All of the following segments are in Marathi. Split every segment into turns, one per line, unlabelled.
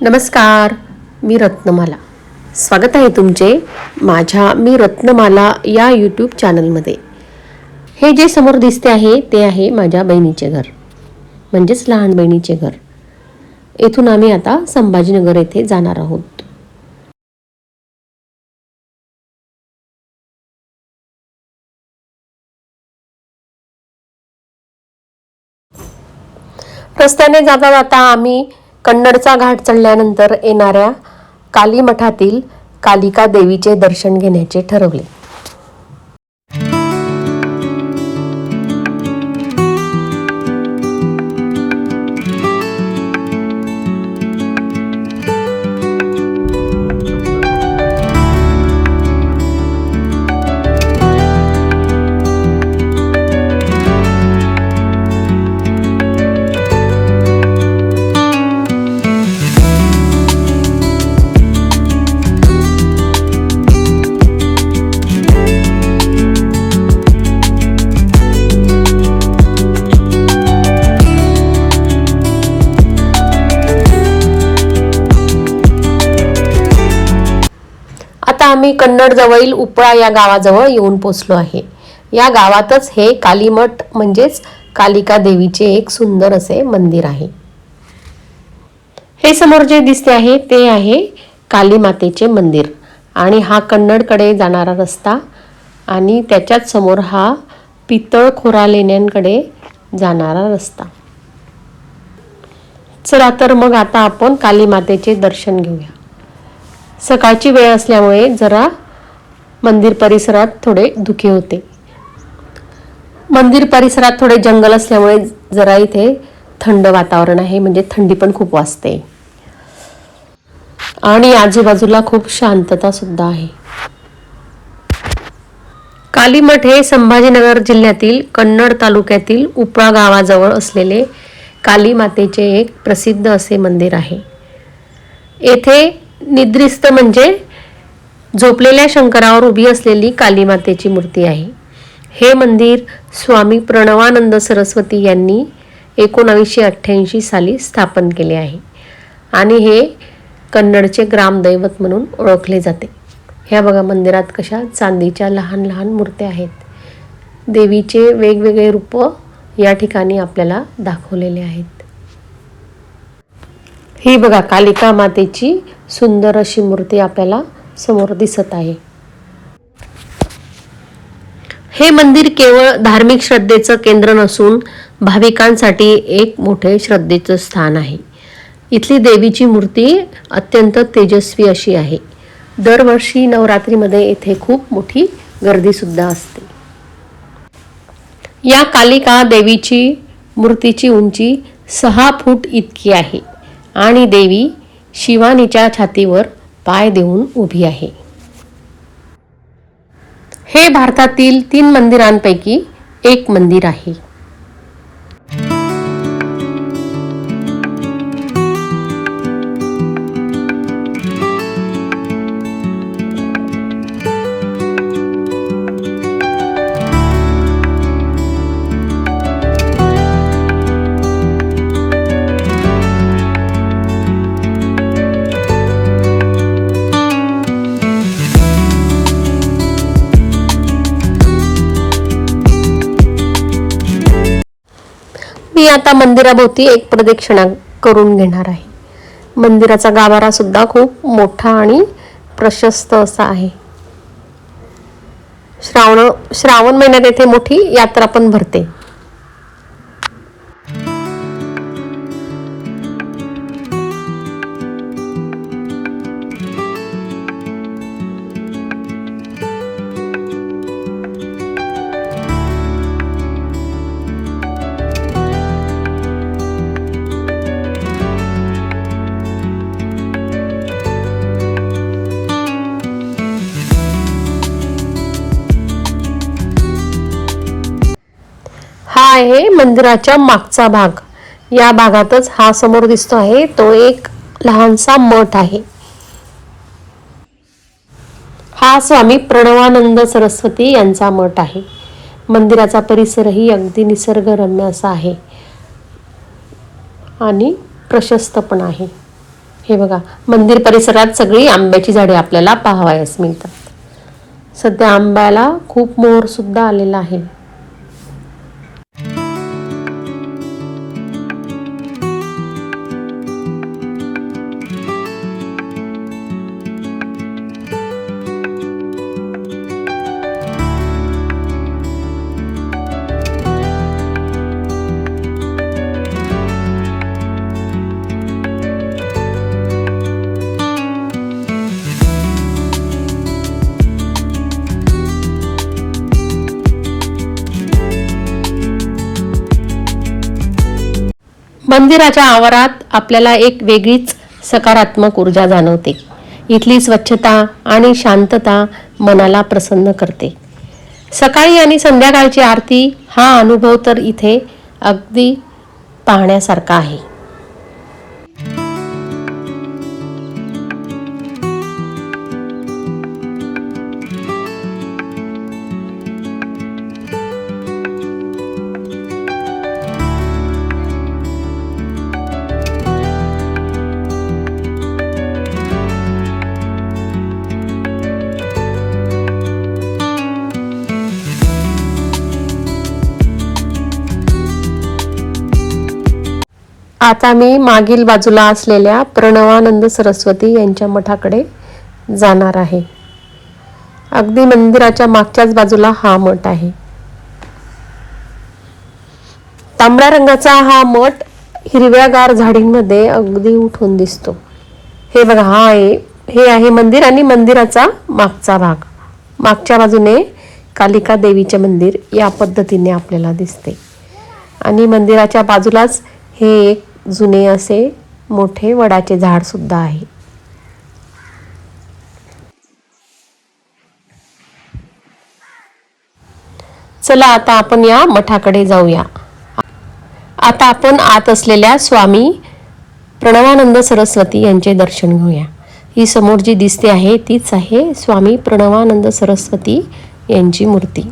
नमस्कार मी रत्नमाला. स्वागत आहे तुमचे माझ्या मी रत्नमाला या यूट्यूब चॅनलमध्ये हे जे समोर दिसते आहे ते आहे माझ्या बहिणीचे घर. म्हणजेच लहान बहिणीचे घर. येथून आम्ही आता संभाजीनगर येथे जाणार आहोत. रस्त्याने जाता जाता आम्ही कन्नडचा घाट चढल्यानंतर येणाऱ्या काली मठातील कालिका देवीचे दर्शन घेण्याचे ठरवले. आम्ही कन्नड जवळील उपळा या गावाजवळ येऊन पोचलो आहे. या गावातच हे कालीमठ म्हणजेच कालिका देवीचे एक सुंदर असे मंदिर आहे. हे समोर जे दिसते आहे ते आहे काली मातेचे मंदिर. आणि हा कन्नडकडे जाणारा रस्ता आणि त्याच्याच समोर हा पितळ खोरा लेण्यांकडे जाणारा रस्ता. चला तर मग आता आपण काली मातेचे दर्शन घेऊया. सकाळची वेळ असल्यामुळे जरा मंदिर परिसरात थोडे धुके होते. मंदिर परिसरात थोडे जंगल असल्यामुळे जरा इथे थंड वातावरण आहे म्हणजे थंडी पण खूप वाजते. आणि आजूबाजूला खूप शांतता सुद्धा आहे. कालीमठ हे संभाजीनगर जिल्ह्यातील कन्नड तालुक्यातील उपळा गावाजवळ असलेले काली मातेचे एक प्रसिद्ध असे मंदिर आहे. येथे निद्रिस्त म्हणजे झोपलेल्या शंकरावर उभी असलेली काली मातेची मूर्ती आहे. हे मंदिर स्वामी प्रणवानंद सरस्वती यांनी एकोणावीसशे अठ्ठ्याऐंशी साली स्थापन केले आहे आणि हे कन्नडचे ग्रामदैवत म्हणून ओळखले जाते. ह्या बघा मंदिरात कशा चांदीच्या लहान लहान मूर्त्या आहेत. देवीचे वेगवेगळे रूप या ठिकाणी आपल्याला दाखवलेले आहेत. ही बघा कालिका मातेची सुंदर अशी मूर्ती आपल्याला समोर दिसत आहे. हे मंदिर केवळ धार्मिक श्रद्धेचं केंद्र नसून भाविकांसाठी एक मोठे श्रद्धेचं स्थान आहे. इथली देवीची मूर्ती अत्यंत तेजस्वी अशी आहे. दरवर्षी नवरात्रीमध्ये येथे खूप मोठी गर्दी सुद्धा असते. या कालिका देवीची मूर्तीची उंची सहा फूट इतकी आहे. आणि देवी शिवानीच्या छातीवर पाय देऊन उभी आहे. हे भारतातील तीन मंदिरांपैकी एक मंदिर आहे. मी आता मंदिराभोवती एक प्रदक्षिणा करून घेणार आहे. मंदिराचा गाभारा सुद्धा खूप मोठा आणि प्रशस्त असा आहे. श्रावण श्रावण महिन्यात येथे मोठी यात्रा पण भरते. हा आहे मंदिराच्या मागचा भाग. या भागातच हा समोर दिसतो आहे. तो एक लहानसा मठ आहे. हा स्वामी प्रणवानंद सरस्वती यांचा मठ आहे. मंदिराचा परिसरही अगदी निसर्गरम्य असा आहे. आणि प्रशस्त पण आहे. हे बघा मंदिर परिसरात सगळी आंब्याची झाडे आपल्याला पाहावयास मिळतात. सध्या आंब्याला खूप मोहरसुद्धा आलेला आहे. मंदिराच्या आवारात आपल्याला एक वेगळीच सकारात्मक ऊर्जा जाणवते. इथली स्वच्छता आणि शांतता मनाला प्रसन्न करते. सकाळी आणि संध्याकाळची आरती हा अनुभव तर इथे अगदी पाहण्यासारखा आहे. आता मी मागील बाजूला असलेल्या प्रणवानंद सरस्वती यांच्या मठाकडे जाणार आहे. अगदी मंदिराच्या मागच्याच बाजूला हा मठ आहे. तांबड्या रंगाचा हा मठ हिरव्यागार झाडींमध्ये अगदी उठून दिसतो. हे बघा हा आहे हे आहे मंदिर आणि मंदिराचा मागचा भाग. मागच्या बाजूने कालिका देवीचे मंदिर या पद्धतीने आपल्याला दिसते. आणि मंदिराच्या बाजूलाच हे एक जुने असे मोठे वडाचे झाड सुद्धा आहे. चला आता आपण या मठाकडे जाऊया. आता आपण आत असलेल्या स्वामी प्रणवानंद सरस्वती यांचे दर्शन घेऊया. ही समोर जी दिसते आहे तीच आहे स्वामी प्रणवानंद सरस्वती यांची मूर्ती.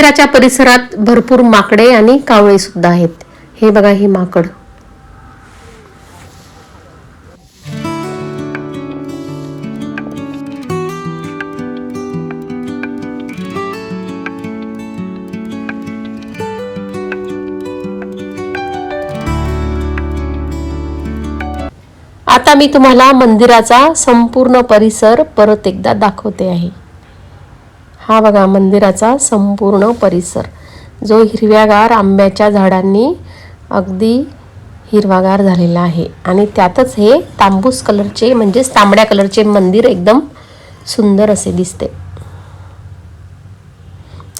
मंदिराच्या परिसरात भरपूर माकडे आणि कावळे सुद्धा आहेत. हे बघा हे माकड. आता मी तुम्हाला मंदिराचा संपूर्ण परिसर परत एकदा दाखवते आहे. हा बघा मंदिराचा संपूर्ण परिसर. जो हिरव्यागार आंब्याच्या झाडांनी अगदी हिरवागार झालेला आहे. आणि त्यातच हे तांबूस कलरचे म्हणजेच तांबड्या कलरचे मंदिर एकदम सुंदर असे दिसते.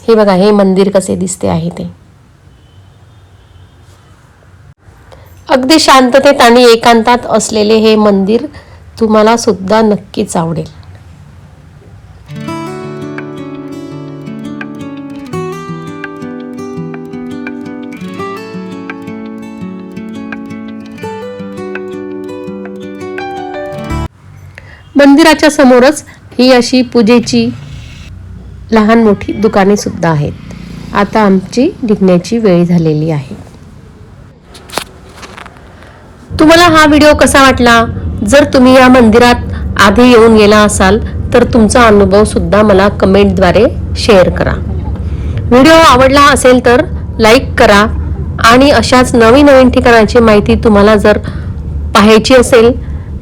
हे बघा हे मंदिर कसे दिसते आहे ते. अगदी शांततेत आणि एकांतात असलेले हे मंदिर तुम्हाला सुद्धा नक्कीच आवडेल. मंदिराच्या समोरच ही अशी पूजेची लहान मोठी दुकाने सुद्धा आहेत. आता आमची निघण्याची वेळ झालेली आहे. तुम्हाला हा व्हिडिओ कसा वाटला? जर तुम्ही या मंदिरात आधी येऊन गेला असाल तर तुमचा अनुभव सुद्धा मला कमेंटद्वारे शेअर करा. व्हिडिओ आवडला असेल तर लाईक करा आणि अशाच नवीन नवीन ठिकाणाची माहिती तुम्हाला जर पाहायची असेल